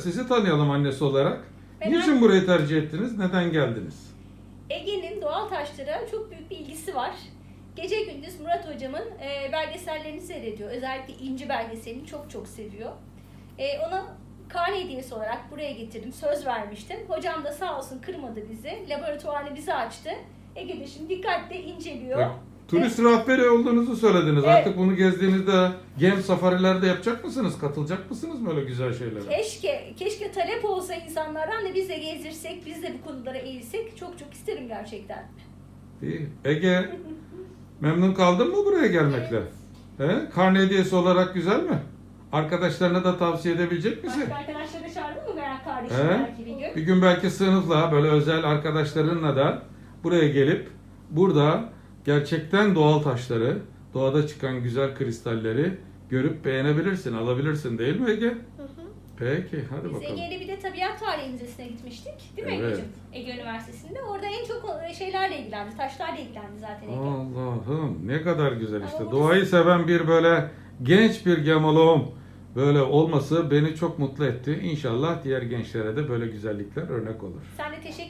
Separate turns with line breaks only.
Sizi tanıyalım annesi olarak.
Ben
Niçin burayı tercih ettiniz? Neden geldiniz?
Ege'nin doğal taşlara çok büyük bir ilgisi var. Gece gündüz Murat hocamın e, belgesellerini seyrediyor. Özellikle İnci belgeselini çok çok seviyor. E, ona karne hediyesi olarak buraya getirdim. Söz vermiştim. Hocam da sağ olsun kırmadı bizi. Laboratuvarını bize açtı. Ege de şimdi dikkatle inceliyor.
Bak, Turist rehberi olduğunuzu söylediniz.
Evet.
Artık bunu gezdiğinizde gem safarilerde yapacak mısınız? Katılacak mısınız böyle güzel şeylere?
Keşke, keşke talep olsa insanlardan da biz de gezdirsek, biz de bu konulara eğilsek. Çok çok isterim gerçekten.
İyi. Ege, memnun kaldın mı buraya gelmekle? He? Karne hediyesi olarak güzel mi? Arkadaşlarına da tavsiye edebilecek misin?
Başka arkadaşları çağırdın mı merak kardeşim
He?
belki bir gün?
Bir gün belki sınıfla böyle özel arkadaşlarınla da buraya gelip burada gerçekten doğal taşları, doğada çıkan güzel kristalleri görüp beğenebilirsin, alabilirsin değil mi Ege? Peki, hadi
Biz
bakalım.
Ege'yle bir de tabiat tarihi müzesine gitmiştik. Değil mi
Evet.
Ege'ciğim? Ege Üniversitesi'nde. Orada en çok şeylerle ilgilendi, taşlarla ilgilendi zaten Ege.
Allah'ım ne kadar güzel işte.
Ama
Doğayı seven bir böyle genç bir gemoloğum böyle olması beni çok mutlu etti. İnşallah diğer gençlere de böyle güzellikler örnek olur.
Sen de teşekkür